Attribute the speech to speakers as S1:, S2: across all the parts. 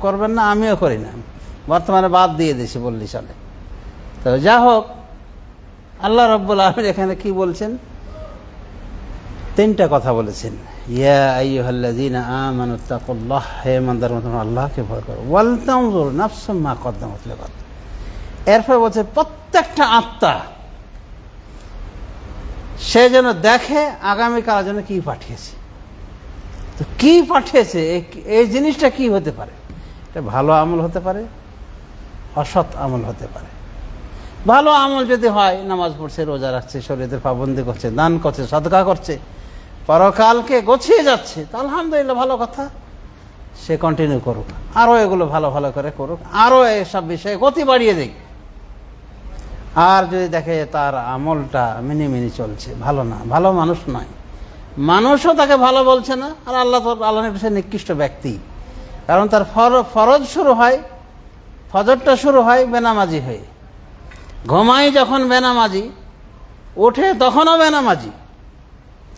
S1: করবেন না, আমিও করি না। বর্তমানে বাদ দিয়ে দিয়েছি বললি চলে তো যা হোক, আল্লাহ রব্বুল আলমিন এখানে কি বলছেন? তিনটা কথা বলেছেন। আল্লাহকে ভয় করো। ওয়াল তানজুর নাফসুম মা কদ্দামাত এরপর বলছে, প্রত্যেকটা আত্মা সে যেন দেখে আগামীকাল যেন কি পাঠিয়েছে। তো কি পাঠিয়েছে এই- জিনিসটা কি হতে পারে? ভালো আমল হতে পারে, অসৎ আমল হতে পারে। ভালো আমল যদি হয়, নামাজ পড়ছে, রোজা রাখছে শরীরের পাবন্দি করছে, দান করছে, সদকা করছে, পরকালকে গছিয়ে যাচ্ছে, তা আলহামদুলিল্লাহ ভালো কথা। সে কন্টিনিউ করুক, আরও এগুলো ভালো ভালো করে করুক, আরও এসব বিষয়ে গতি বাড়িয়ে দিক। আর যদি দেখে তার আমলটা মিনি মিনি চলছে, ভালো না, ভালো মানুষ নয়। মানুষও তাকে ভালো বলছে না, আর আল্লাহ তো আল্লাহ সে নিকৃষ্ট ব্যক্তি। কারণ তার ফর- ফরজ শুরু হয়, ফজরটা শুরু হয় বেনামাজি হয়ে। ঘুমাই যখন বেনামাজি ওঠে তখনও বেনামাজি।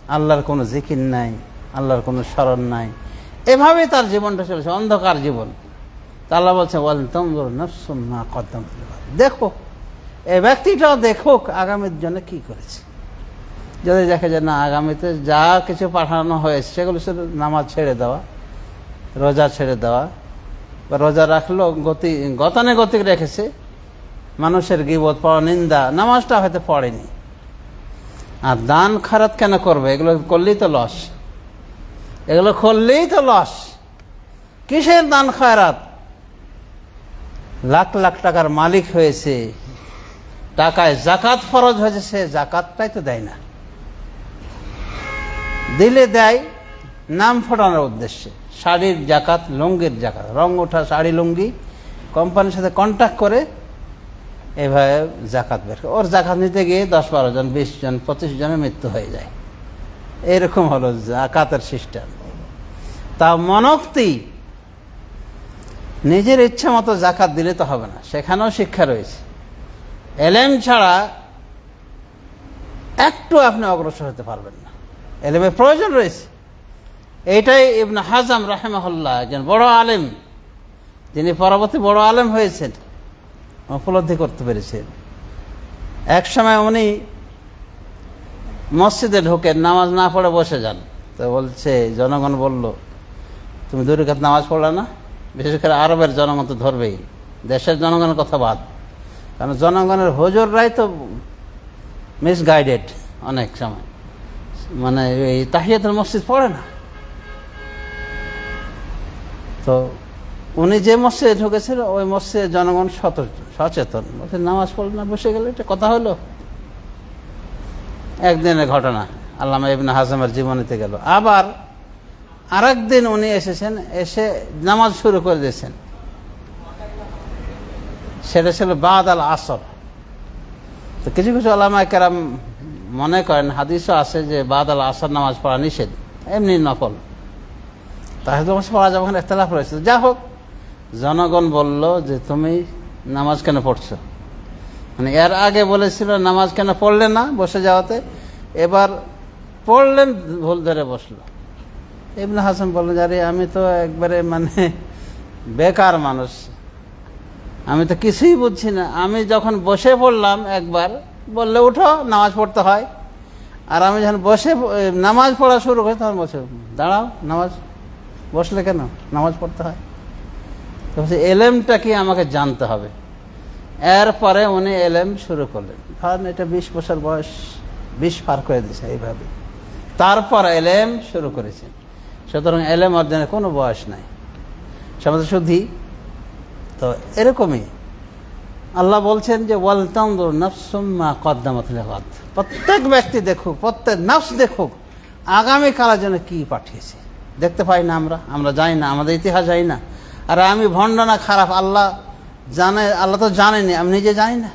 S1: আল্লাহর কোনো জিকির নাই, আল্লাহর কোনো স্মরণ নাই। এভাবে তার জীবনটা চলেছে, অন্ধকার জীবন। আল্লাহ বলছে বলেন তমর নফসুম্মা কদ্দম দেখো এই ব্যক্তিটাও দেখুক আগামীর জন্য কি করেছে। যদি দেখে যে না, আগামীতে যা কিছু পাঠানো হয়েছে, সেগুলো শুধু নামাজ ছেড়ে দেওয়া। রোজা ছেড়ে দেওয়া বা রোজা রাখল, গতি, গতানে গতানুগতিক রেখেছে, মানুষের গিবত পড়া, নিন্দা, নামাজটা হয়তো পড়েনি। আর দান খারাত কেন করবে? এগুলো করলেই তো লস। এগুলো করলেই তো লস। কিসের দান খায়রাত লাখ লাখ টাকার মালিক হয়েছে, টাকায় জাকাত ফরজ হয়েছে, সে জাকাতটাই তো দেয় না। দিলে দেয়, নাম ফোটানোর উদ্দেশ্যে। শাড়ির জাকাত, লুঙ্গির জাকাত। রং ওঠা শাড়ি, লুঙ্গি। কোম্পানির সাথে কন্ট্যাক্ট করে এভাবে জাকাত বের ওর জাকাত নিতে গিয়ে দশ বারো জন, বিশ জন, পঁচিশ জনের মৃত্যু হয়ে যায়। এরকম হলো জাকাতের সিস্টেম তা মনক্তি, নিজের ইচ্ছা মতো জাকাত দিলে তো হবে না। সেখানেও শিক্ষা রয়েছে। এলেম ছাড়া একটু আপনি অগ্রসর হতে পারবেন না। এলেমের প্রয়োজন রয়েছে। এইটাই ইবন হাজাম রাহেমাহুল্লাহ একজন বড় আলেম। যিনি পরবর্তী বড় আলেম হয়েছেন। উপলব্ধি করতে পেরেছেন। এক সময় উনি মসজিদে ঢোকেন নামাজ না পড়ে বসে যান। তো বলছে, জনগণ বলল, তুমি দুই নামাজ পড়লে না? বিশেষ করে আরবের জনগণ তো ধরবেই। দেশের জনগণের কথা বাদ। কারণ জনগণের হজুররাই তো মিসগাইডেড অনেক সময়। মানে এই তাহিয়াতুল মসজিদ পড়ে না। তো উনি যে মসজিদে ঢুকেছিল, ওই মসজিদে জনগণ সচেতন। নামাজ পড়ল না, বসে গেলে এটা কথা হলো? একদিনের ঘটনা, আল্লামা ইবনে হাজামের জীবনীতে গেল। আবার আরেক দিন উনি এসেছেন, এসে নামাজ শুরু করে দিয়েছেন। সেটা ছিল বাদ আল আসর। তো কিছু কিছু আলামা কেরাম মনে করেন, হাদিসও আছে যে বাদ আল আসর নামাজ পড়া নিষেধ, এমনি নফল। তাহলে নামাজ পড়া যাবে ওখানে ইখতলাফ রয়েছে। যা হোক। জনগণ বলল যে তুমি নামাজ কেন পড়ছো? মানে এর আগে বলেছিল, নামাজ কেন পড়লে না? বসে যাওয়াতে। এবার পড়লেন, ভুল ধরে বসল। ইবনে হাসান বললেন যে আরে, আমি তো একবারে মানে বেকার মানুষ। আমি তো কিছুই বুঝছি না। আমি যখন বসে পড়লাম একবার, বললে, উঠো, নামাজ পড়তে হয়। আর আমি যখন বসে, নামাজ পড়া শুরু করি, তখন বসে দাঁড়াও, নামাজ বসলে কেন? নামাজ পড়তে হয়। তো বলছে, এলেমটা কি আমাকে জানতে হবে? এরপরে উনি এলেম শুরু করলেন। ধরেন এটা বিশ বছর বয়স বিশ পার করে দিয়েছে এইভাবে। তারপর এলেম শুরু করেছেন সুতরাং এলেম অর্জনের কোনো বয়স নাই। সমাজ শুদ্ধি। তো এরকমই। আল্লাহ বলছেন যে নফসুম্মা কদ্দামাত প্রত্যেক ব্যক্তি দেখুক প্রত্যেক নফস দেখুক আগামীকালের জন্য কি পাঠিয়েছে। দেখতে পাই না আমরা আমরা যাই না, আমাদের ইতিহাস যাই না। আর আমি ভণ্ড না খারাপ, আল্লাহ জানে, আল্লাহ তো জানেনি, আমি নিজে জানি না।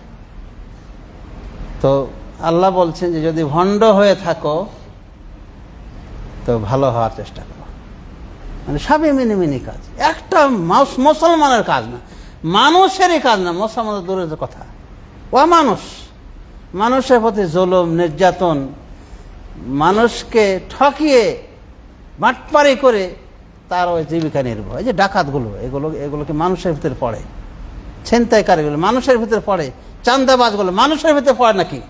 S1: তো আল্লাহ বলছেন যে যদি ভণ্ড হয়ে থাকো, তো ভালো হওয়ার চেষ্টা করো। মানে সবই মিনি মিনি কাজ। একটা মাস- মুসলমানের কাজ না, মানুষেরই কাজ না মুসলমানের দূরের কথা। ও মানুষ মানুষের প্রতি জুলুম, নির্যাতন, মানুষকে ঠকিয়ে বাটপারি করে তার ওই জীবিকা নির্ভর এই যে ডাকাতগুলো, এগুলো এগুলো কি মানুষের ভিতরে পড়ে। ছিনতাইকারীগুলো মানুষের ভিতরে পড়ে। চান্দাবাজগুলো মানুষের ভিতরে পড়ে নাকি?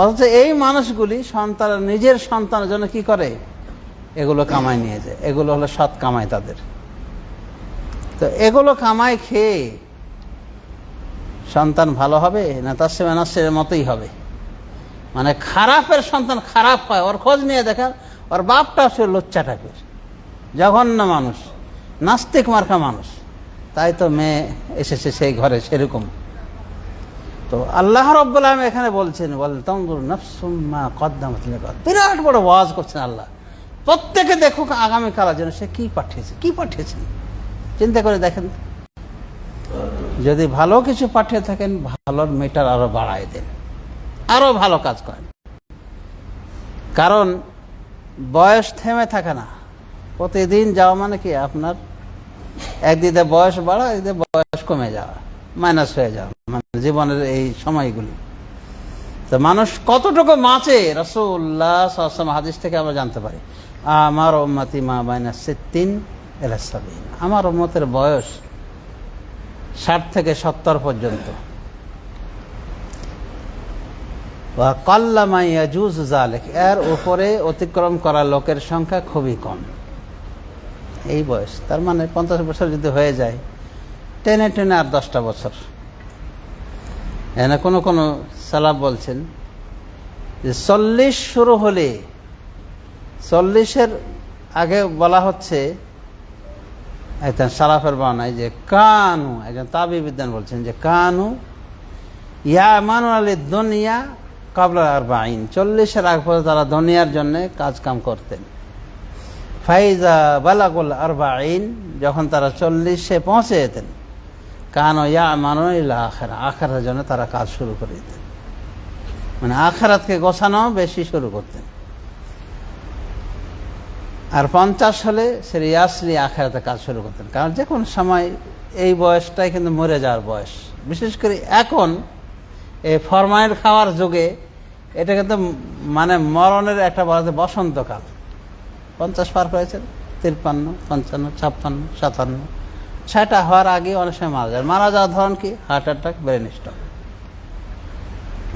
S1: অথচ এই মানুষগুলি সন্তান, নিজের সন্তানের জন্য কি করে? এগুলো কামাই নিয়ে যায়। এগুলো হলো সৎ কামাই তাদের। তো এগুলো কামাই খেয়ে সন্তান ভালো হবে না তার সে মতোই হবে? মানে খারাপের সন্তান খারাপ হয়, ওর খোঁজ নিয়ে দেখেন ওর বাপটা সে লোচ্চা টাইপের জঘন্য মানুষ, নাস্তিক মার্কা মানুষ। তাই তো মেয়ে এসেছে সেই ঘরে, সেরকম। তো আল্লাহ রব্বুল আলম এখানে বলছেন, বলেন তমদুর নফসুম্মা কদ্দাম বিরাট বড় ওয়াজ করছেন আল্লাহ। প্রত্যেকে দেখুক আগামীকালের জন্য সে কি পাঠিয়েছে, কি পাঠিয়েছেন। চিন্তা করে দেখেন। যদি ভালো কিছু পাঠিয়ে থাকেন, ভালোর মিটার আরও বাড়ায় দেন। আরও ভালো কাজ করেন। কারণ বয়স থেমে থাকে না। প্রতিদিন যাওয়া মানে কি? আপনার একদিকে বয়স বাড়া, একদিকে বয়স কমে যাওয়া মাইনাস হয়ে যাওয়া মানে জীবনের এই সময়গুলি। তো মানুষ কতটুকু বাঁচে? রসুল্লাহ হাদিস থেকে আমরা জানতে পারি। আমার ওম্মতি মা বাইনা সিদ্দিন এলাসাবিন আমার ওম্মতের বয়স ষাট থেকে সত্তর পর্যন্ত। জালেক এর উপরে অতিক্রম করা লোকের সংখ্যা খুবই কম। এই বয়স, তার মানে পঞ্চাশ বছর যদি হয়ে যায়, টেনে টেনে আর দশটা বছর। এখানে কোনো কোনো সালাব বলছেন যে চল্লিশ শুরু হলে, চল্লিশের আগে বলা হচ্ছে, একজন সালাফের বানায় যে কানু, একজন তাবি বিদ্যান বলছেন যে কানু, ইয়া মানু আলী দুনিয়া কাবলা আর বাইন চল্লিশের আগ পর্যন্ত তারা দুনিয়ার জন্য কাজ কাম করতেন। ফাইজা বালাগুল আর বাইন যখন তারা চল্লিশে পৌঁছে যেতেন কানো ইয়া মানু ইলা আখেরা, আখেরার জন্য তারা কাজ শুরু করে দিতেন। মানে আখেরাতকে গোছানো বেশি শুরু করতেন। আর পঞ্চাশ হলে সে রিয়াসলি আখেরাতে কাজ শুরু করতেন। কারণ যে কোনো সময় এই বয়সটাই কিন্তু মরে যাওয়ার বয়স। বিশেষ করে এখন ফরমাইল খাওয়ার যুগে এটা কিন্তু মানে মরণের একটা বলা যায় বসন্তকাল। পঞ্চাশ পার করেছেন, তিরপান্ন, পঞ্চান্ন, ছাপ্পান্ন, সাতান্ন। ছয়টা হওয়ার আগে অনেক সময় মারা যায়। মারা যাওয়ার ধরন কি? Heart attack, brain stroke.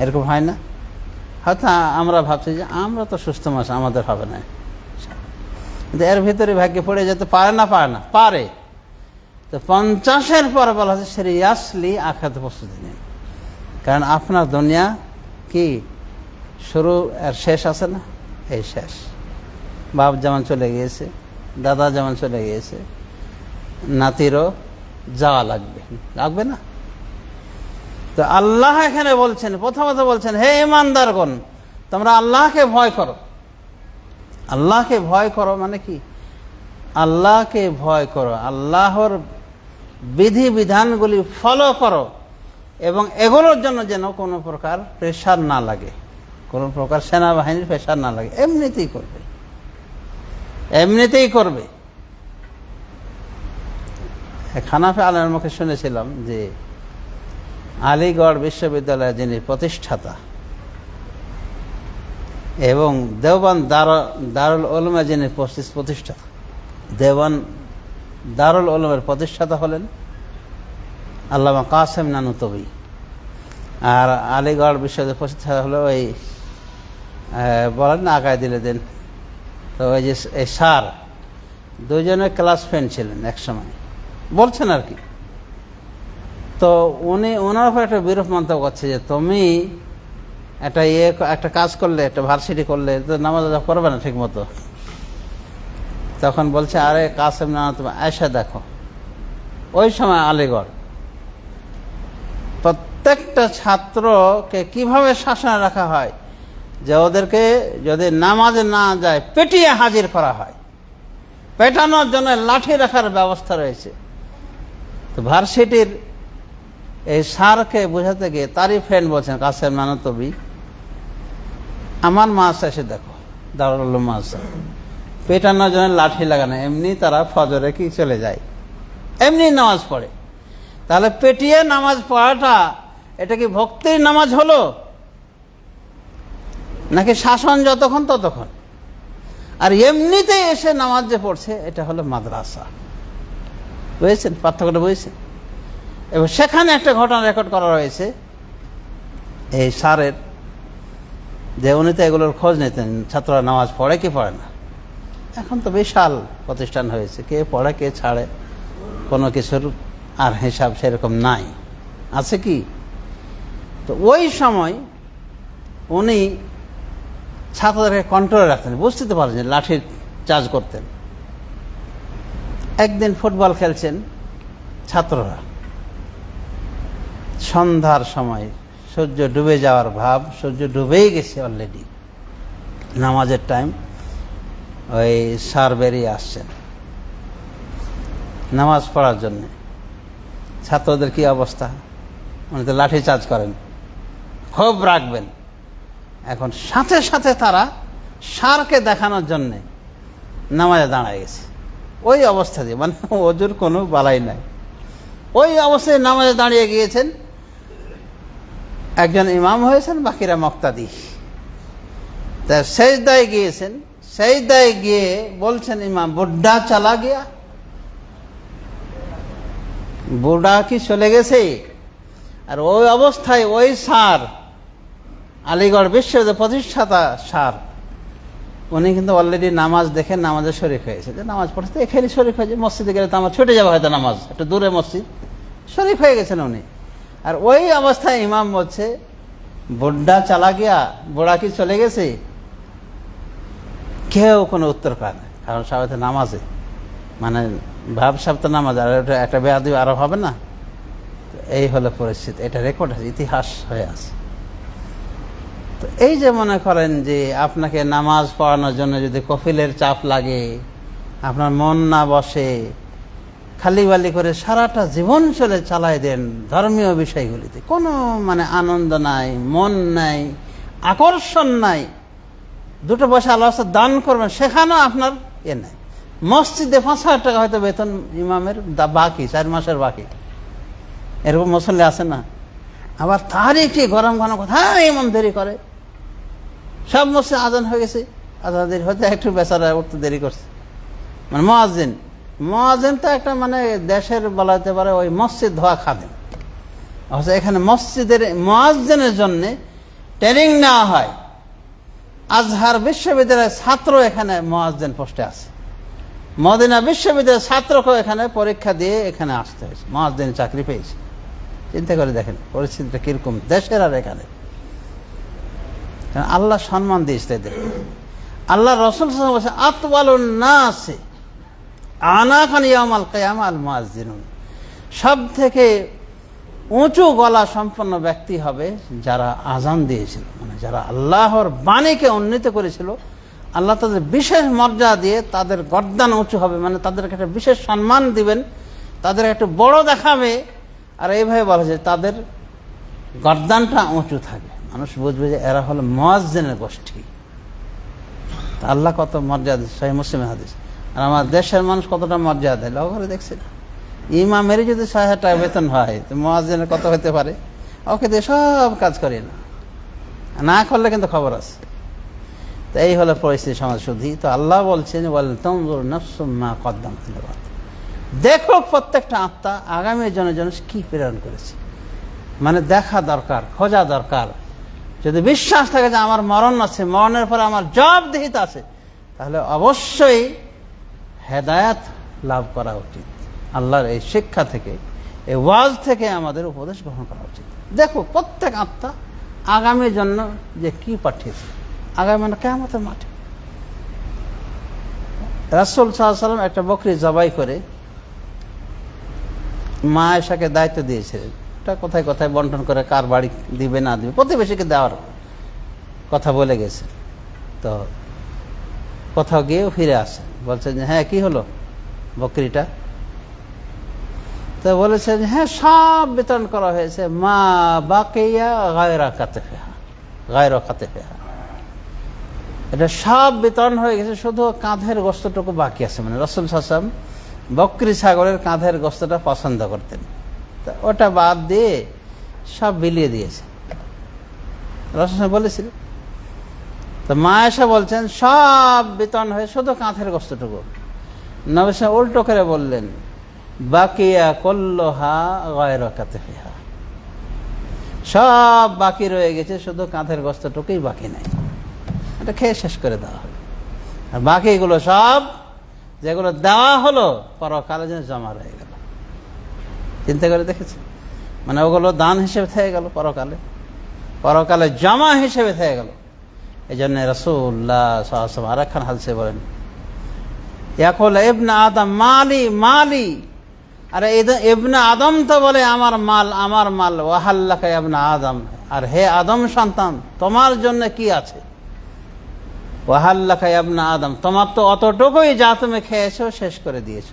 S1: এরকম হয় না? হয়তো আমরা ভাবছি যে আমরা তো সুস্থ মাস আমাদের হবে না। কিন্তু এর ভিতরে ভাগ্যে পড়ে যেতে পারে না পারে না, পারে। তো পঞ্চাশের পরে বলা হচ্ছে সিরিয়াসলি আখাতে প্রস্তুতি নিন। কারণ আপনার দুনিয়া কি? শুরু আর শেষ আছে না? এই শেষ। বাপ যেমন চলে গিয়েছে, দাদা যেমন চলে গিয়েছে, নাতিরও যাওয়া লাগবে। লাগবে না? তো আল্লাহ এখানে বলছেন প্রথমত বলছেন, হে ইমানদারগণ, তোমরা আল্লাহকে ভয় করো। আল্লাহকে ভয় করো মানে কি? আল্লাহকে ভয় করো, আল্লাহর বিধি বিধানগুলি ফলো করো। এবং এগুলোর জন্য যেন কোনো প্রকার প্রেশার না লাগে। কোনো প্রকার সেনাবাহিনীর প্রেশার না লাগে। এমনিতেই করবে। এমনিতেই করবে। খানাফে আলের মুখে শুনেছিলাম যে আলিগড় বিশ্ববিদ্যালয়ের যিনি প্রতিষ্ঠাতা এবং দেওবান দারুল ওলমে যিনি প্রতিষ্ঠাতা দেওয়ান দারুল ওলমের প্রতিষ্ঠাতা হলেন আল্লামা কাসেম নানুতবি আর আলিগড় বিশ্ববিদ্যালয় প্রতিষ্ঠাতা হলো ওই বলেন না, আগায় দিলে দেন। তো ওই যে এই স্যার দুজনে ক্লাস ফ্রেন্ড ছিলেন একসময় বলছেন আর কি। তো উনি, ওনার উপর একটা বিরূপ মন্তব্য করছে যে, তুমি একটা ইয়ে একটা কাজ করলে, একটা ভার্সিটি করলে, তো নামাজ করবে না ঠিক মতো তখন বলছে, আরে কাসেম না তুমি আয়সা দেখো। ওই সময় আলিগড় প্রত্যেকটা ছাত্রকে কীভাবে শাসনে রাখা হয়? যে ওদেরকে যদি নামাজে না যায়, পেটিয়ে হাজির করা হয়। পেটানোর জন্য লাঠি রাখার ব্যবস্থা রয়েছে। তো ভার্সিটির এই সারকে বোঝাতে গিয়ে তারই ফ্রেন্ড বলছেন, কাসেম নানতবি, আমার মাছ এসে দেখো, দারুল মাছ। পেটানোর জন্য লাঠি লাগানো, এমনি তারা ফজরে কি চলে যায়? এমনি নামাজ পড়ে। তাহলে পেটিয়ে নামাজ পড়াটা এটা কি ভক্তির নামাজ হলো? নাকি শাসন যতক্ষণ ততক্ষণ? আর এমনিতেই এসে নামাজ যে পড়ছে, এটা হলো মাদ্রাসা। বুঝেছেন? পার্থক্যটা বুঝেছেন? এবং সেখানে একটা ঘটনা রেকর্ড করা রয়েছে। এই সারের যে উনি তো এগুলোর খোঁজ নিতেন, ছাত্ররা নামাজ পড়ে কি পড়ে না। এখন তো বিশাল প্রতিষ্ঠান হয়েছে। কে পড়ে, কে ছাড়ে, কোনো কিছুর আর হিসাব সেরকম নাই। আছে কি? তো ওই সময় উনি ছাত্রদেরকে কন্ট্রোলে রাখতেন। বুঝতে তো পারেন যে লাঠির চার্জ করতেন। একদিন ফুটবল খেলছেন ছাত্ররা। সন্ধ্যার সময় সূর্য ডুবে যাওয়ার ভাব, সূর্য ডুবেই গেছে অলরেডি নামাজের টাইম ওই সার বেরিয়ে আসছেন। নামাজ পড়ার জন্যে। ছাত্রদের কি অবস্থা? উনি তো লাঠি চার্জ করেন। খুব রাখবেন। এখন সাথে সাথে তারা সারকে দেখানোর জন্যে নামাজে দাঁড়ায় গেছে। ওই অবস্থা দিয়ে মানে অজুর কোনো বালাই নাই। ওই অবস্থায় নামাজে দাঁড়িয়ে গিয়েছেন একজন ইমাম হয়েছেন, বাকিরা মক্তাদি। তা সেই দায় গিয়েছেন সেই দায় গিয়ে বলছেন, ইমাম, বুড্ডা চালা গিয়া। বুড়া কি চলে গেছে? আর ওই অবস্থায় ওই সার আলিগড় বিশ্ববিদ্যালয় প্রতিষ্ঠাতা সার উনি কিন্তু অলরেডি নামাজ দেখে নামাজে শরীফ হয়েছে যে নামাজ পড়তে এখানে শরীফ হয়েছে মসজিদে গেলে তো আমার ছুটে যাবে হয়তো নামাজ, একটু দূরে মসজিদ। শরীফ হয়ে গেছেন উনি। আর ওই অবস্থায় ইমাম বলছে বুড্ডা চালা গিয়া বুড়া কি চলে গেছে? কেউ কোনো উত্তর পায় না, কারণ সবাই তো নামাজে। মানে ভাব তো নামাজ, আর একটা বেয়াদি আরও হবে না? এই হলো পরিস্থিতি, এটা রেকর্ড আছে, ইতিহাস হয়ে আছে। তো এই যে মনে করেন যে আপনাকে নামাজ পড়ানোর জন্য যদি কফিলের চাপ লাগে, আপনার মন না বসে, খালি বালি করে সারাটা জীবন চলে চালাই দেন ধর্মীয় বিষয়গুলিতে। কোনো মানে আনন্দ নাই, মন নাই, আকর্ষণ নাই। দুটো পয়সা আল্লাহ দান করবেন, সেখানেও আপনার এ নাই। মসজিদে পাঁচ হাজার টাকা হয়তো বেতন ইমামের বাকি, চার মাসের বাকি। এরকম মুসল্লি আছে না? আবার তারই কি গরম ঘন কথা এমন দেরি করে। সব মসজিদ আজান হয়ে গেছে। আজান দেরি হয়তো একটু বেচারা উঠতে দেরি করছে। মানে মহাজিন। মহাজিন তো একটা মানে দেশের বলা যেতে পারে ওই মসজিদ ধোয়া খাদেন অথচ এখানে মসজিদের, মহাজিনের জন্যে ট্রেনিং নেওয়া হয়। আজহার বিশ্ববিদ্যালয়ের ছাত্র এখানে মহাজিন পোস্টে আছে। মদিনা বিশ্ববিদ্যালয়ের ছাত্রকেও এখানে পরীক্ষা দিয়ে এখানে আসতে হয়েছে। মহাজিন চাকরি পেয়েছে। চিন্তা করে দেখেন, পরিস্থিতিটা কীরকম, দেশের আর এখানে। আল্লাহ সম্মান দিয়েছে এদের আল্লাহ রসুল বলছে আতওয়ালুন নাসে আনাকান ইয়ামাল কিয়ামা আল সব থেকে উঁচু গলা সম্পন্ন ব্যক্তি হবে যারা আজান দিয়েছিল মানে যারা আল্লাহর বাণীকে উন্নীত করেছিল। আল্লাহ তাদের বিশেষ মর্যাদা দিয়ে তাদের গর্দান উঁচু হবে মানে তাদেরকে একটা বিশেষ সম্মান দিবেন, তাদের একটু বড় দেখাবে আর এইভাবে বলা যায় তাদের গর্দানটা উঁচু থাকে। মানুষ বুঝবে যে এরা হলো মহাজ্জেনের গোষ্ঠী। আল্লাহ কত মর্যাদা সেই মুসলিম হাদিস। আর আমার দেশের মানুষ কতটা মর্যাদা দেয় লক্ষ্য করে দেখছেন ইমামেরই যদি ছয় হাজার টাকা বেতন হয়, তো মহাজনের কত হতে পারে? ওকে দিয়ে সব কাজ করি না। না করলে কিন্তু খবর আছে। তো এই হলো পরিস্থিতি সমাজ শুধু তো আল্লাহ বলছেন বলেন তমজুর নফসুম্মা কদ্দাম তিলবাত দেখো প্রত্যেকটা আত্মা আগামী জনের জন্য কি প্রেরণ করেছে। মানে দেখা দরকার, খোঁজা দরকার। যদি বিশ্বাস থাকে যে আমার মরণ আছে, মরণের পরে আমার জবাবদিহিত আছে, তাহলে অবশ্যই হেদায়াত লাভ করা উচিত। আল্লাহর এই শিক্ষা থেকে, এই ওয়াজ থেকে আমাদের উপদেশ গ্রহণ করা উচিত। দেখো প্রত্যেক আত্মা আগামীর জন্য যে কি পাঠিয়েছে। আগামী মানে কেমতের মাঠে। রাসুল সাল্লাম একটা বকরি জবাই করে মা এসাকে দায়িত্ব দিয়েছিলেন এটা কোথায় কোথায় বন্টন করে কার বাড়ি দিবে, না দিবে। প্রতিবেশীকে দেওয়ার কথা বলে গেছে। তো কোথাও গিয়েও ফিরে আসে। বলছে যে হ্যাঁ কি হলো বকরিটা? তো বলেছে যে হ্যাঁ সব বিতরণ করা হয়েছে। মা বাকিয়া গায়রা কাতে ফেহা গায়রা কাতে ফেহা এটা সব বিতরণ হয়ে গেছে। শুধু কাঁধের গোস্তটুকু বাকি আছে। মানে রসুল সাসাম বকরি সাগরের কাঁধের গোস্তটা পছন্দ করতেন। তা ওটা বাদ দিয়ে সব বিলিয়ে দিয়েছে। সাহেব বলেছিল তো মা এসে বলছেন, সব বিতরণ হয়ে শুধু কাঁথের গোস্তটুকু। নবসা উল্টো করে বললেন, বাকিয়া কল্লোহা গয়রকাতে ফিহা সব বাকি রয়ে গেছে, শুধু কাঁথের গোস্তটুকুই বাকি নাই। এটা খেয়ে শেষ করে দেওয়া হবে আর বাকিগুলো সব যেগুলো দেওয়া হলো, পরকালে যেন জমা রয়ে গেল। চিন্তা করে দেখেছি মানে ওগুলো দান হিসেবে থেকে গেল পরকালে। পরকালে জমা হিসেবে থেকে গেল। এই জন্য রসুল্লাহ সাহসম আর একখান হালসে বলেন, ইয়াকুল ইবনা আদম, মালি মালি। আরে ইবনে আদম তো বলে, আমার মাল আমার মাল, ওয়াহাল্লাকা ইবনা আদম। আর হে আদম সন্তান, তোমার জন্য কি আছে? ওয়াহাল্লাকা ইবনা আদম। তোমার তো অতটুকুই যা তুমি খেয়েছো শেষ করে দিয়েছ।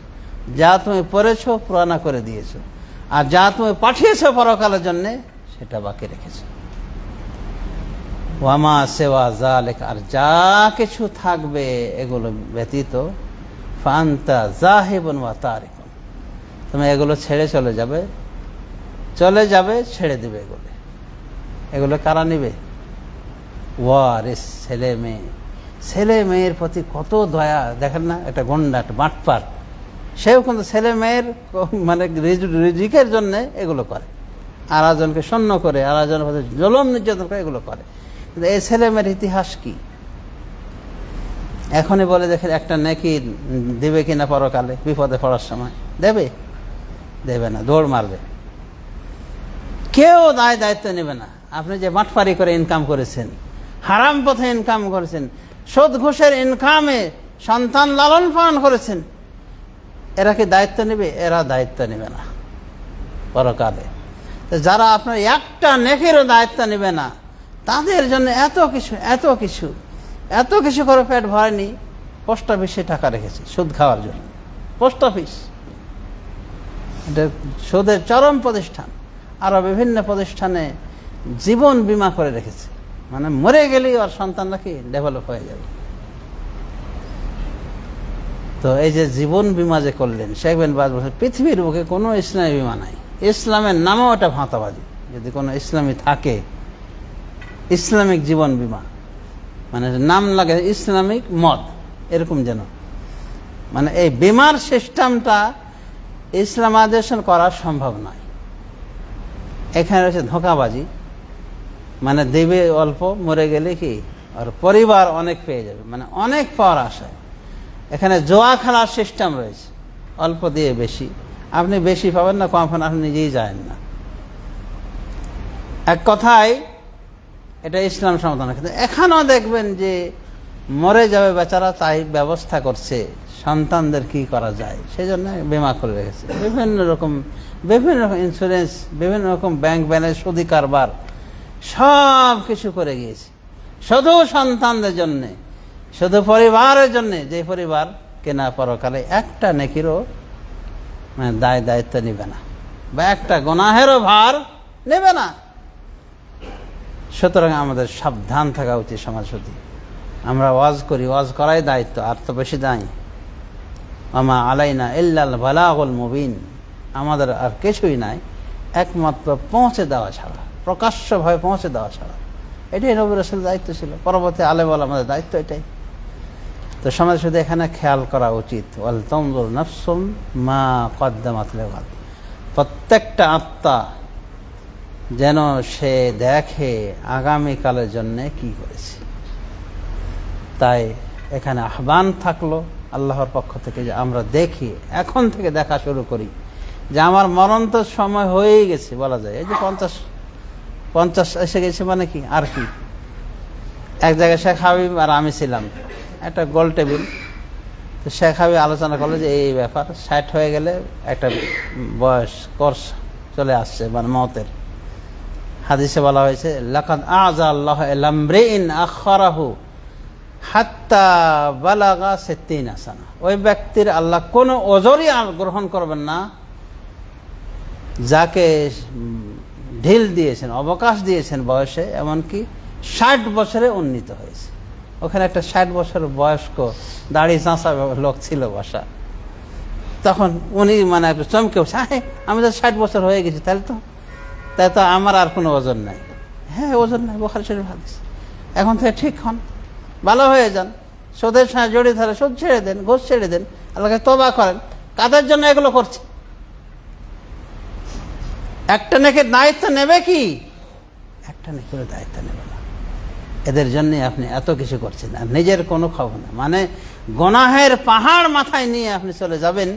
S1: যা তুমি পড়েছো পুরানা করে দিয়েছ। আর যা তুমি পাঠিয়েছো পরকালের জন্য, সেটা বাকি রেখেছো। ওয়ামা সেওয়া জালেক আর যা কিছু থাকবে এগুলো ব্যতীত ফান্তা জাহেবন ওয়া তারিকুন। তুমি এগুলো ছেড়ে চলে যাবে চলে যাবে, ছেড়ে দিবে এগুলো। এগুলো কারা নিবে? ওয়ারিস ছেলে মেয়ে। ছেলে মেয়ের প্রতি কত দয়া, দেখেন না, একটা গন্ডাট বাটপার। সেও কিন্তু ছেলে মেয়ের মানে রিজিকের জন্য এগুলো করে। আরাজনকে শূন্য করে আরাজনের প্রতি জলম, নির্যাতন করে এগুলো করে। কিন্তু এই ছেলে মেয়ের ইতিহাস কি? এখনই বলে দেখেন, একটা নেকি দেবে কিনা পরকালে, বিপদে পড়ার সময়। দেবে? দেবে না, দৌড় মারবে। কেউ দায় দায়িত্ব নেবে না। আপনি যে মাঠপারি করে ইনকাম করেছেন, হারাম পথে ইনকাম করেছেন সুদ ঘুষের ইনকামে সন্তান লালন পালন করেছেন। এরা কি দায়িত্ব নেবে? এরা দায়িত্ব নেবে না। পরকালে। যারা আপনার একটা নেকেরও দায়িত্ব নেবে না, তাদের জন্য এত কিছু এত কিছু এত কিছু করে পেট ভরেনি। পোস্ট অফিসে টাকা রেখেছে, সুদ খাওয়ার জন্য। Post office. এটা সুদের চরম প্রতিষ্ঠান। আরও বিভিন্ন প্রতিষ্ঠানে জীবন বীমা করে রেখেছে। মানে মরে গেলেই ওর সন্তান নাকি ডেভেলপ হয়ে যাবে। তো এই যে জীবন বীমা যে করলেন, শেখ বাজ বলছেন, পৃথিবীর বুকে কোনো ইসলামী বীমা নাই। ইসলামের নামও ওটা ভাঁতাবাজি। যদি কোনো ইসলামী থাকে, ইসলামিক জীবন বীমা মানে নাম লাগে ইসলামিক মত এরকম যেন। মানে এই বিমার সিস্টেমটা ইসলামাইজেশন করা সম্ভব নয়। এখানে রয়েছে ধোঁকাবাজি মানে দেবে অল্প, মরে গেলে কি? আর পরিবার অনেক পেয়ে যাবে। মানে অনেক পাওয়ার আশায় এখানে জোয়া খেলার সিস্টেম রয়েছে। অল্প দিয়ে বেশি। আপনি বেশি পাবেন না, কম পাবেন আপনি নিজেই যাবেন না। এক কথায়, এটা ইসলাম সমাধান। কিন্তু এখানেও দেখবেন যে মরে যাবে বেচারা, তাই ব্যবস্থা করছে। সন্তানদের কি করা যায়? সেই জন্য বিমা করে রেখেছে। বিভিন্ন রকম বিভিন্ন রকম ইন্স্যুরেন্স বিভিন্ন রকম ব্যাংক ব্যালেন্স সুদি কারবার সব কিছু করে গিয়েছে। শুধু সন্তানদের জন্যে, শুধু পরিবারের জন্যে, যে পরিবার কেনা পরকালে একটা নেকিরও মানে দায় দায়িত্ব নেবে না, বা একটা গোনাহেরও ভার নেবে না। সুতরাং আমাদের সাবধান থাকা উচিত সমাজ প্রতি। আমরা ওয়াজ করি, ওয়াজ করাই দায়িত্ব, আর তো বেশি দায়। আমা আলাইনা ইল্লাল বালাগুল মুবিন। আমাদের আর কিছুই নাই, একমাত্র পৌঁছে দেওয়া ছাড়া। প্রকাশ্যভাবে পৌঁছে দেওয়া ছাড়া। এটাই নবী রসুল দায়িত্ব ছিল। পরবর্তী আলে বলা আমাদের দায়িত্ব এটাই। তো সমাজ শুধু এখানে খেয়াল করা উচিত। ওয়াল তমদুল নফসুম মা কদ্দামাত প্রত্যেকটা আত্মা যেন সে দেখে আগামীকালের জন্য কি করেছে। তাই এখানে আহ্বান থাকল আল্লাহর পক্ষ থেকে যে আমরা দেখি, এখন থেকে দেখা শুরু করি। যে আমার মরণ তো সময় হয়েই গেছে বলা যায়। এই যে পঞ্চাশ পঞ্চাশ এসে গেছে মানে কি? আর কি? এক জায়গায় শেখ হাবিব আর আমি ছিলাম। একটা গোল টেবিল। তো শেখ হাবিব আলোচনা করল যে এই ব্যাপার, ষাট হয়ে গেলে একটা বয়স, কোর্স চলে আসছে মানে মতের। হাদিসে বলা হয়েছে, লাকাদ আজা আল্লাহ লামরিন আখরাহু হাত্তা বালাগা সেত্তিন আসানা ওই ব্যক্তির আল্লাহ কোনো ওজরই আর গ্রহণ করবেন না। যাকে ঢিল দিয়েছেন অবকাশ দিয়েছেন বয়সে এমনকি ষাট বছরে উন্নীত হয়েছে। ওখানে একটা ষাট বছর বয়স্ক দাড়ি চাঁচা লোক ছিল বসা। তখন উনি মানে একটু চমকে উঠছে "আরে, আমি তো ষাট বছর হয়ে গেছি তাহলে তো তাই তো আমার আর কোনো ওজন নাই। হ্যাঁ ওজন নাই বোখারি শরীফ হাদিস। এখন থেকে ঠিক হন ভালো হয়ে যান সোদের সঙ্গে জড়িয়ে ধরে সুদ ছেড়ে দেন ঘুষ ছেড়ে দেন আল্লাহকে তবা করেন কাদের জন্য এগুলো করছে একটা নেকের দায়িত্ব নেবে কি? একটা নেকের দায়িত্ব নেবে না। এদের জন্যে আপনি এত কিছু করছেন আর নিজের কোনো খবর না। মানে গনাহের পাহাড় মাথায় নিয়ে আপনি চলে যাবেন,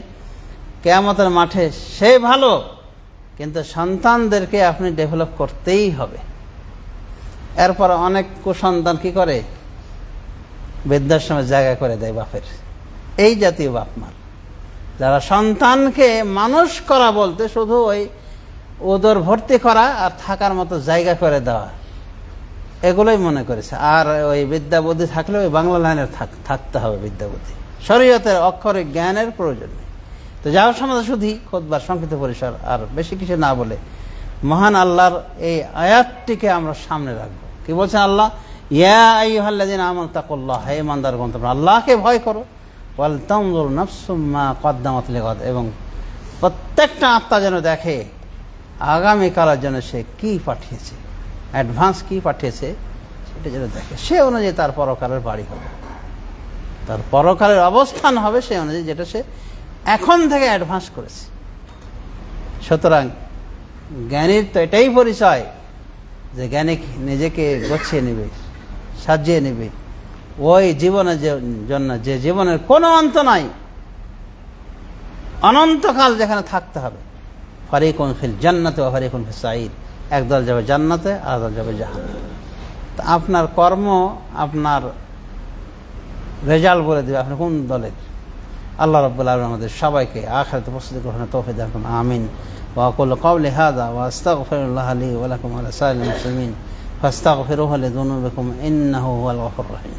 S1: কেয়ামতের মাঠে সে ভালো, কিন্তু সন্তানদেরকে আপনি ডেভেলপ করতেই হবে। এরপর অনেক কুসন্তান কি করে? বৃদ্ধাশ্রমের জায়গা করে দেয় বাপের। এই জাতীয় বাপ মার যারা সন্তানকে মানুষ করা বলতে শুধু ওই ওদর ভর্তি করা আর থাকার মতো জায়গা করে দেওয়া। এগুলোই মনে করেছে। আর ওই বিদ্যাবুদ্ধি থাকলে ওই বাংলা লাইনের থাক- থাকতে হবে বিদ্যাবুদ্ধি শরীয়তের অক্ষরে জ্ঞানের প্রয়োজন নেই। তো যাওয়ার সমাজে শুধু খোদবার সংক্ষিপ্ত পরিসর, আর বেশি কিছু না বলে মহান আল্লাহর এই আয়াতটিকে আমরা সামনে রাখব। কি বলছেন আল্লাহ? ইয়া তাকুল্লাহ। গন্তব্য আল্লাহকে ভয় করো। এবং প্রত্যেকটা আত্মা যেন দেখে আগামীকালের জন্য সে কি পাঠিয়েছে অ্যাডভান্স কি পাঠিয়েছে, সেটা যেন দেখে। সে অনুযায়ী তার পরকালের বাড়ি হবে। তার পরকালের অবস্থান হবে সে অনুযায়ী যেটা সে এখন থেকে অ্যাডভান্স করেছে। সুতরাং জ্ঞানীর তো এটাই পরিচয় যে জ্ঞানী নিজেকে গছিয়ে নেবে, সাজিয়ে নেবে। ওই জীবনের জন্য যে জীবনের কোনো অন্ত নাই। অনন্তকাল যেখানে থাকতে হবে। ফারিকুন ফিল জান্নাতে ও ফারিকুন ফিল সাইদ একদল যাবে জান্নাতে আর দল যাবে জাহান্নামে তা আপনার কর্ম আপনার রেজাল্ট বলে দেবে আপনি কোন দলের আল্লাহ রব্বুল আলম আমাদের সবাইকে আখরাতে প্রস্তুতি গ্রহণে তৌফিক দান করুন আমিন وأقول قولي هذا وأستغفر الله لي ولكم ولسائر المسلمين فاستغفروه لذنوبكم إنه هو الغفور الرحيم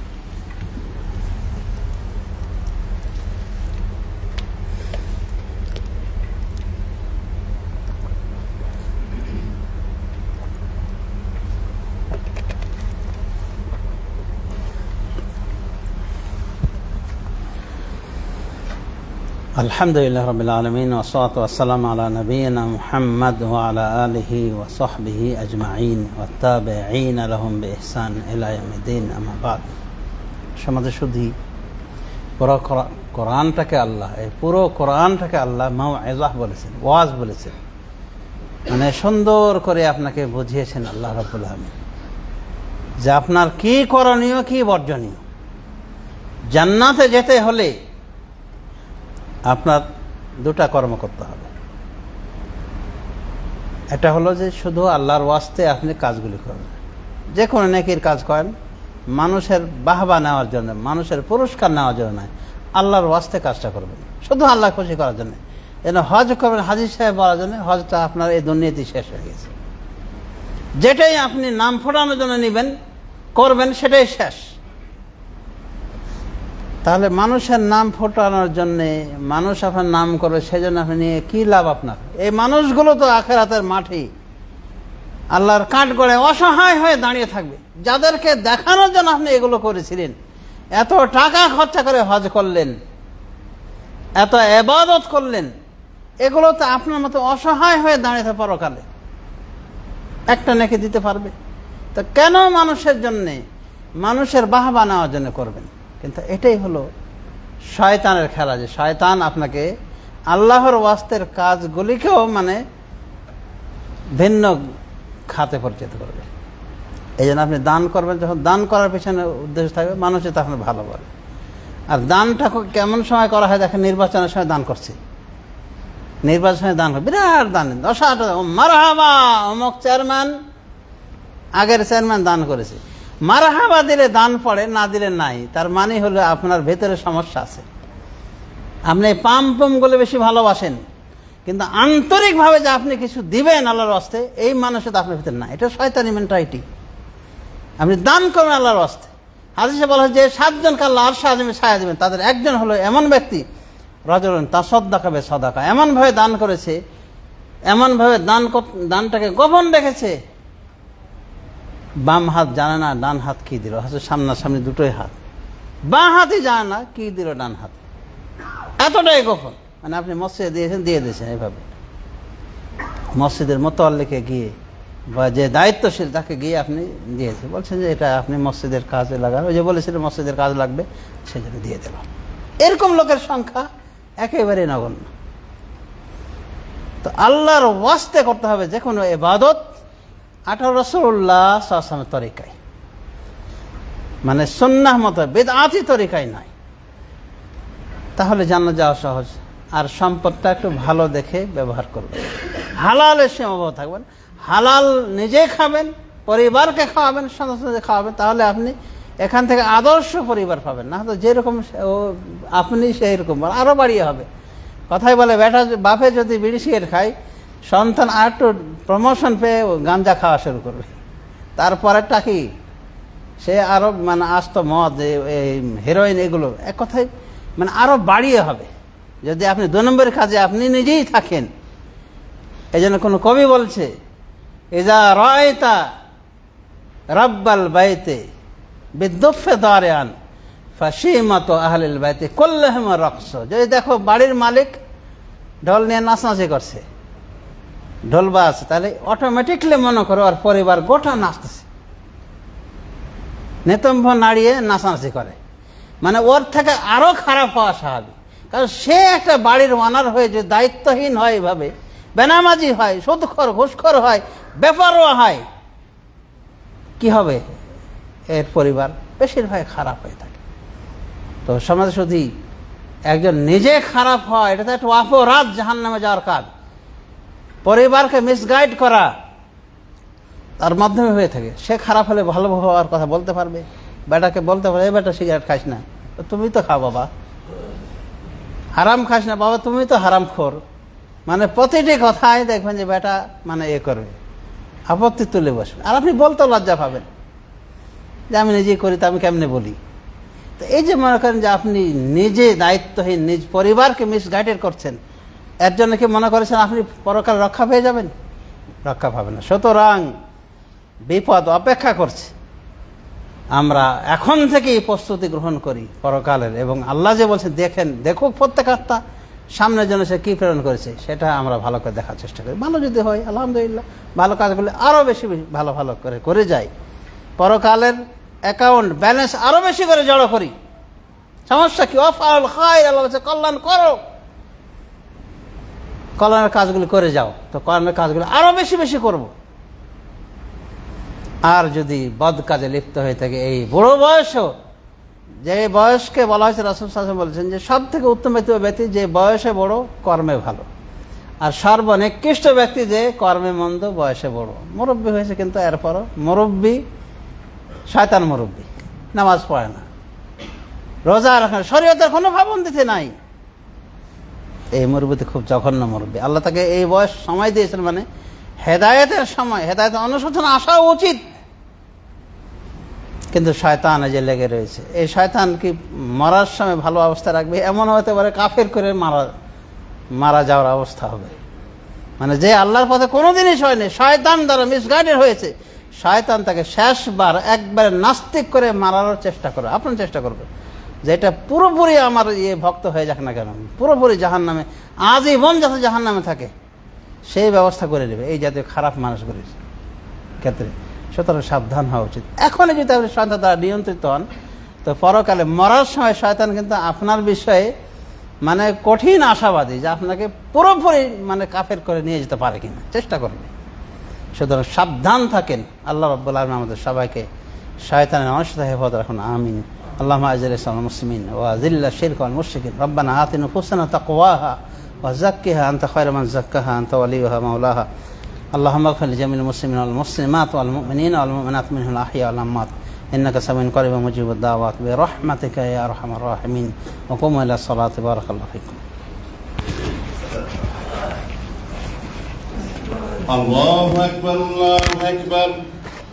S1: আলহামদুলিল্লাহ রবিল আলমিন ওসাত ওয়াসালাম আলা নবীন মুহাম্মদ ও আলা আলহি ও সাহবিহি আজমাইন ওত্তাব আইন আলহম ইহসান এলাহমদ্দিন আমাবাদ সমাজে শুধু পুরো কোরআনটাকে আল্লাহ, এই পুরো কোরআনটাকে আল্লাহ মাউ এজাহ বলেছেন, ওয়াজ বলেছেন। মানে সুন্দর করে আপনাকে বুঝিয়েছেন আল্লাহ রবুল আলমিন। যে আপনার কী করণীয়, কি বর্জনীয়। জান্নাতে যেতে হলে আপনার দুটা কর্ম করতে হবে। এটা হলো যে শুধু আল্লাহর ওয়াস্তে আপনি কাজগুলি করবেন। যে কোনো নেকির কাজ করেন, মানুষের বাহবা নেওয়ার জন্য, মানুষের পুরস্কার নেওয়ার জন্য নয়, আল্লাহর ওয়াস্তে কাজটা করবেন। শুধু আল্লাহ খুশি করার জন্য। যেন হজ করবেন হাজির সাহেব বলার জন্য হজটা আপনার এই দুর্নীতি শেষ হয়ে গেছে। যেটাই আপনি নাম ফোটানোর জন্য নেবেন, করবেন, সেটাই শেষ। তাহলে মানুষের নাম ফোটানোর জন্য মানুষ আপনার নাম করবে, সেজন্য আপনি নিয়ে কী লাভ আপনার? এই মানুষগুলো তো আখেরাতের মাঠেই আল্লাহর কাঠ অসহায় হয়ে দাঁড়িয়ে থাকবে। যাদেরকে দেখানোর জন্য আপনি এগুলো করেছিলেন, এত টাকা খরচা করে হজ করলেন, এত এবাদত করলেন, এগুলো তো আপনার মতো অসহায় হয়ে দাঁড়িয়ে থাকে পরকালে। একটা নেকে দিতে পারবে? তো কেন মানুষের জন্যে, মানুষের বাহবা নেওয়ার জন্য করবেন? কিন্তু এটাই হলো শয়তানের খেলা যে শয়তান আপনাকে আল্লাহর ওয়াস্তের কাজগুলিকেও মানে ভিন্ন খাতে পরিচিত করবে। এই জন্য আপনি দান করবেন, যখন দান করার পিছনে উদ্দেশ্য থাকবে মানুষে তখন ভালো বলে। আর দানটা কেমন সময় করা হয় দেখেন, নির্বাচনের সময় দান করছে। নির্বাচনের দান করে। বিরাট দান। দশ হাজার মারহাবা! অমুক চেয়ারম্যান, আগের চেয়ারম্যান দান করেছে। মারহাবা দিলে দান পড়ে, না দিলে নাই। তার মানে হলো আপনার ভেতরে সমস্যা আছে। আপনি পাম পামগুলো বেশি ভালোবাসেন, কিন্তু আন্তরিকভাবে যে আপনি কিছু দিবেন আল্লাহর অস্তে এই মানুষের তো আপনার ভিতরে না এটা শয়তানি মেন্টালিটি আপনি দান করবেন আল্লাহর অস্তে হাদিসে বলা যে সাতজনকে আল্লাহ আর সাহায্যে ছায়া দেবেন, তাদের একজন হলো এমন ব্যক্তি রজরন তা সদ্দাকাবে সদাকা। এমনভাবে দান করেছে, এমনভাবে দান দানটাকে গোপন রেখেছে বাম হাত জানে না, ডান হাত কি দিল? হচ্ছে সামনাসামনি দুটোই হাত। বাঁ হাতই জানে না, কি দিল ডান হাত? এতটাই গোপন। মানে আপনি মসজিদে দিয়েছেন, দিয়ে দিয়েছেন এইভাবে। মসজিদের মোতোয়াল্লিকে গিয়ে, বা যে দায়িত্বশীল, তাকে গিয়ে আপনি দিয়েছে বলছেন যে এটা আপনি মসজিদের কাজে লাগান। ওই যে বলেছিলেন, মসজিদের কাজ লাগবে সেজন্য দিয়ে দিলাম এরকম লোকের সংখ্যা একেবারে নগণ্য। তো আল্লাহর ওয়াস্তে করতে হবে যে কোনো এবাদত আঠারো রসুল্লাহ সাসমের তরিকায়। মানে সন্ন্যাহ মতো বেদাতি তরিকায় নয়। তাহলে জানা যাওয়া সহজ। আর সম্পদটা একটু ভালো দেখে ব্যবহার করবেন। হালালের সীমাবদ্ধ থাকবেন। হালাল নিজে খাবেন, পরিবারকে খাওয়াবেন সদস্যদের খাওয়াবেন, তাহলে আপনি এখান থেকে আদর্শ পরিবার পাবেন। না তো যেরকম আপনি সেই রকম আরও বাড়িয়ে হবে। কথাই বলে, বেটা বাপে যদি বিড়ি সিগারেট খায় সন্তান আর একটু প্রমোশন পেয়ে গাঞ্জা খাওয়া শুরু করবে। তারপরেরটা কি? সে আরও মানে আস্ত মদ হেরোইন এগুলো, এক কথায় মানে আরও বাড়িয়ে হবে। যদি আপনি দু নম্বরের কাজে আপনি নিজেই থাকেন এই জন্য কোনো কবি বলছে এজা রয়তা রব্বাল বাইতে বিদ্যুফে দারে আন ফাসিমত আহলিল বাইতে কল্লাহম রক্স। যদি দেখো বাড়ির মালিক ঢল নিয়ে নাচানাচি করছে ঢোল বাজ তাহলে অটোমেটিকলি মনে করো আর পরিবার গোটা নাচতেছে নেতম্ভ নাড়িয়ে নাচানাচি করে। মানে ওর থেকে আরও খারাপ হওয়া স্বাভাবিক। কারণ সে একটা বাড়ির ওনার হয়ে যে দায়িত্বহীন হয় এভাবে, বেনামাজি হয়, সুদখর, ঘুষখর হয়, বেপারোয়া হয়, কি হবে? এর পরিবার বেশিরভাগ খারাপ হয়ে থাকে। তো সমাজে শুধু একজন নিজে খারাপ হয়, এটা তো একটা অপরাধ জাহান নামে যাওয়ার কাজ পরিবারকে মিসগাইড করা, তার মাধ্যমে হয়ে থাকে। সে খারাপ হলে ভালো হওয়ার কথা বলতে পারবে। বেটাকে বলতে পারবে, "এ বেটা সিগারেট খাস না। তুমি তো খাও বাবা। হারাম খাস না বাবা, তুমি তো হারাম খোর। মানে প্রতিটি কথাই দেখবেন যে বেটা মানে এ করবে। আপত্তি তুলে বসবে। আর আপনি বলতে লজ্জা পাবেন। যে আমি নিজেই করি, তো আমি কেমনে বলি? তো এই যে মনে করেন যে আপনি নিজে দায়িত্বহীন, নিজ পরিবারকে মিসগাইডেড করছেন এর জন্য কি মনে করেছেন আপনি পরকাল রক্ষা পেয়ে যাবেন? রক্ষা পাবেন না। সুতরাং বিপদ অপেক্ষা করছে। আমরা এখন থেকেই প্রস্তুতি গ্রহণ করি পরকালের এবং আল্লাহ যে বলছে, দেখেন, দেখুক প্রত্যেক আত্মা সামনের জন্য সে কী প্রেরণ করেছে, সেটা আমরা ভালো করে দেখার চেষ্টা করি। ভালো যদি হয়, আলহামদুলিল্লাহ, ভালো কাজগুলো আরও বেশি ভালো ভালো করে করে যাই। পরকালের অ্যাকাউন্ট ব্যালেন্স আরও বেশি করে জড়ো করি। সমস্যা কি? অফাল খাই আল্লাহ কল্যাণ করো। কল্যাণের কাজগুলো করে যাও, তো কল্যাণের কাজগুলো আরও বেশি বেশি করব। আর যদি বদ কাজে লিপ্ত হয়ে থাকে এই বুড়ো বয়সও, যে বয়সকে বলা হয়েছে, রাসুল সাসম বলছেন যে সব থেকে উত্তম ব্যক্তি ব্যক্তি যে বয়সে বড়, কর্মে ভালো। আর সর্বনিকৃষ্ট ব্যক্তি যে কর্মে মন্দ, বয়সে বড়। মুরব্বী হয়েছে কিন্তু এরপরও, মুরব্বী শয়তান মুরব্বী, নামাজ পড়ে না। রোজা রাখে না। শরীয়তের কোনো ভাবন দিতে নাই। এই মুরব্বীতে খুব জঘন্য মুরব্বী আল্লাহ তাকে এই বয়স সময় দিয়েছেন মানে হেদায়েতের সময় হেদায়েতের অনুশোচন আসা উচিত। কিন্তু শয়তান যে লেগে রয়েছে। এই শয়তান কি মরার সময় ভালো অবস্থা রাখবে? এমন হতে পারে কাফের করে মারা মারা যাওয়ার অবস্থা হবে। মানে যে আল্লাহর পথে কোনো জিনিস হয়নি শয়তান দ্বারা মিসগাইডেড হয়েছে। শয়তান তাকে শেষবার একবারে নাস্তিক করে মারার চেষ্টা করে আপনার চেষ্টা করবে যে এটা পুরোপুরি আমার ইয়ে ভক্ত হয়ে যাক না কেন? পুরোপুরি জাহান নামে আজীবন যাতে জাহান নামে থাকে, সেই ব্যবস্থা করে নেবে, এই জাতীয় খারাপ মানুষগুলির ক্ষেত্রে। সুতরাং সাবধান হওয়া উচিত। এখনই যদি আপনি শয়তান দ্বারা নিয়ন্ত্রিত হন, তো পরকালে মরার সময় শয়তান কিন্তু আপনার বিষয়ে মানে কঠিন আশাবাদী যে আপনাকে পুরোপুরি মানে কাফের করে নিয়ে যেতে পারে কিনা। চেষ্টা করবে সুতরাং সাবধান থাকেন। আল্লাহ রব্বুল আলম আমাদের সবাইকে শয়তানের অনসতা হেফাজত রাখুন। আমিন। اللهم اعز الإسلام والمسلمين واذل الشرك والمشركين. ربنا آت نفوسنا تقواها وزكها. أنت خير من زكاها أنت وليها مولاها. اللهم اغفر لجميع المسلمين والمسلمات والمؤمنين والمؤمنات منهم الأحياء والأموات. إنك سميع قريب مجيب الدعوات. برحمتك يا أرحم الراحمين. وقوموا إلى الصلاة. بارك الله فيكم.
S2: الله أكبر الله أكبر.